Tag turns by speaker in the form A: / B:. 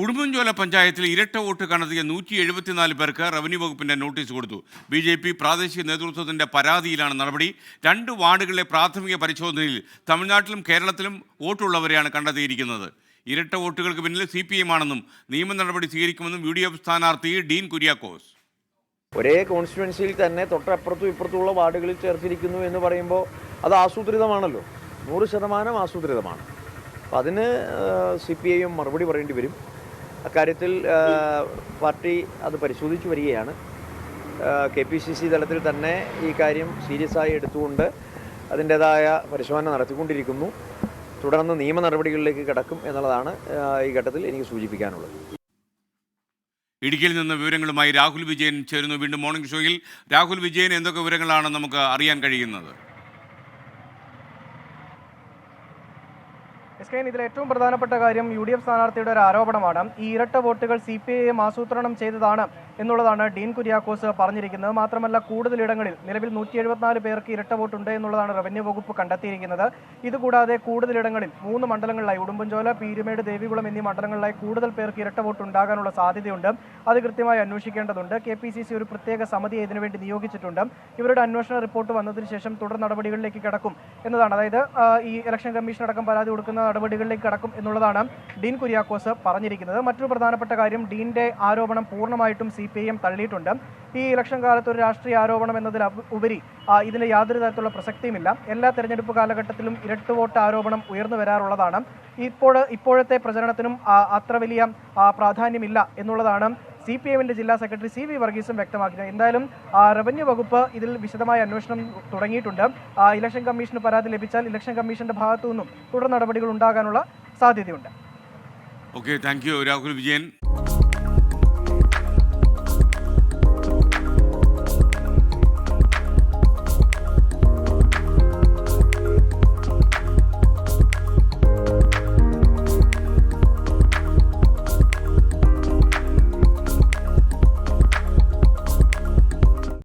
A: ഉടുമ്പൻചോല പഞ്ചായത്തിൽ ഇരട്ട വോട്ട് കണ്ടെത്തിയ നൂറ്റി എഴുപത്തിനാല് പേർക്ക് റവന്യൂ വകുപ്പിന്റെ നോട്ടീസ് കൊടുത്തു. ബി ജെ പി പ്രാദേശിക നേതൃത്വത്തിന്റെ പരാതിയിലാണ് നടപടി. രണ്ട് വാർഡുകളിലെ പ്രാഥമിക പരിശോധനയിൽ തമിഴ്നാട്ടിലും കേരളത്തിലും വോട്ടുള്ളവരെയാണ് കണ്ടെത്തിയിരിക്കുന്നത്. ഇരട്ട വോട്ടുകൾക്ക് പിന്നിൽ സി പി എം ആണെന്നും നിയമ നടപടി സ്വീകരിക്കുമെന്നും യു ഡി എഫ് സ്ഥാനാർത്ഥി ഡീൻ കുര്യാക്കോസ്.
B: ഒരേ കോൺസ്റ്റിറ്റ്യുവൻസിയിൽ തന്നെ തൊട്ടപ്പുറത്തും ഇപ്പുറത്തുമുള്ള വാർഡുകളിൽ ചേർത്തിരിക്കുന്നു എന്ന് പറയുമ്പോൾ അത് ആസൂത്രിതമാണല്ലോ. നൂറ് ശതമാനം ആസൂത്രിതമാണ്. അപ്പം അതിന് സി പി ഐയും മറുപടി പറയേണ്ടി വരും. അക്കാര്യത്തിൽ പാർട്ടി അത് പരിശോധിച്ചു വരികയാണ്. കെ പി സി സി തലത്തിൽ തന്നെ ഈ കാര്യം സീരിയസ് ആയി എടുത്തുകൊണ്ട് അതിന്റെതായ പരിശോധന നടത്തിക്കൊണ്ടിരിക്കുന്നു. തുടർന്ന് നിയമ നടപടികളിലേക്ക് കിടക്കും എന്നുള്ളതാണ് ഈ ഘട്ടത്തിൽ എനിക്ക് സൂചിപ്പിക്കാനുള്ളത്.
A: ഇടുക്കിയിൽ നിന്ന് വിവരങ്ങളുമായി രാഹുൽ വിജയൻ ചേരുന്നു. വീണ്ടും മോർണിംഗ് ഷോയിൽ രാഹുൽ വിജയൻ എന്തൊക്കെ വിവരങ്ങളാണ് നമുക്ക് അറിയാൻ കഴിയുന്നത്?
C: എസ് കെ ഇതിൽ ഏറ്റവും പ്രധാനപ്പെട്ട കാര്യം യു ഡി എഫ് സ്ഥാനാർത്ഥിയുടെ ഒരു ആരോപണമാണ്. ഈ ഇരട്ട വോട്ടുകൾ സി പി ഐ ആസൂത്രണം ചെയ്തതാണ് എന്നുള്ളതാണ് ഡീൻ കുര്യാക്കോസ് പറഞ്ഞിരിക്കുന്നത്. മാത്രമല്ല കൂടുതലിടങ്ങളിൽ നിലവിൽ നൂറ്റി എഴുപത്തിനാല് പേർക്ക് ഇരട്ട വോട്ടുണ്ട് എന്നുള്ളതാണ് റവന്യൂ വകുപ്പ് കണ്ടെത്തിയിരിക്കുന്നത്. ഇതുകൂടാതെ കൂടുതലിടങ്ങളിൽ മൂന്ന് മണ്ഡലങ്ങളിലായി ഉടുമ്പൻചോല പീരുമേട് ദേവികുളം എന്നീ മണ്ഡലങ്ങളിലായി കൂടുതൽ പേർക്ക് ഇരട്ട വോട്ട് ഉണ്ടാകാനുള്ള സാധ്യതയുണ്ട്. അത് കൃത്യമായി അന്വേഷിക്കേണ്ടതുണ്ട്. കെ പി സി സി ഒരു പ്രത്യേക സമിതിയെ ഇതിനുവേണ്ടി നിയോഗിച്ചിട്ടുണ്ട്. ഇവരുടെ അന്വേഷണ റിപ്പോർട്ട് വന്നതിന് ശേഷം തുടർ നടപടികളിലേക്ക് കടക്കും എന്നതാണ്. അതായത് ഈ ഇലക്ഷൻ കമ്മീഷൻ അടക്കം പരാതി കൊടുക്കുന്ന നടപടികളിലേക്ക് കടക്കും എന്നുള്ളതാണ് ഡീൻ കുര്യാക്കോസ് പറഞ്ഞിരിക്കുന്നത്. മറ്റൊരു പ്രധാനപ്പെട്ട കാര്യം ഡീന്റെ ആരോപണം പൂർണമായിട്ടും സി പി എം തള്ളിയിട്ടുണ്ട്. ഈ ഇലക്ഷൻ കാലത്ത് ഒരു രാഷ്ട്രീയ ആരോപണം എന്നതിൽ ഉപരി ഇതിന് യാതൊരു തരത്തിലുള്ള പ്രസക്തിയുമില്ല. എല്ലാ തെരഞ്ഞെടുപ്പ് കാലഘട്ടത്തിലും ഇരട്ട വോട്ട് ആരോപണം ഉയർന്നു വരാറുള്ളതാണ്. ഇപ്പോൾ ഇപ്പോഴത്തെ പ്രചരണത്തിനും അത്ര വലിയ പ്രാധാന്യമില്ല എന്നുള്ളതാണ് സി പി എമ്മിന്റെ ജില്ലാ സെക്രട്ടറി സി വി വർഗീസും വ്യക്തമാക്കിയത് എന്തായാലും റവന്യൂ വകുപ്പ് ഇതിൽ വിശദമായ അന്വേഷണം തുടങ്ങിയിട്ടുണ്ട്. ഇലക്ഷൻ കമ്മീഷന് പരാതി ലഭിച്ചാൽ ഇലക്ഷൻ കമ്മീഷന്റെ ഭാഗത്തു നിന്നും തുടർ നടപടികൾ ഉണ്ടാകാനുള്ള സാധ്യതയുണ്ട്.
A: Okay thank you Rahul Vijayan.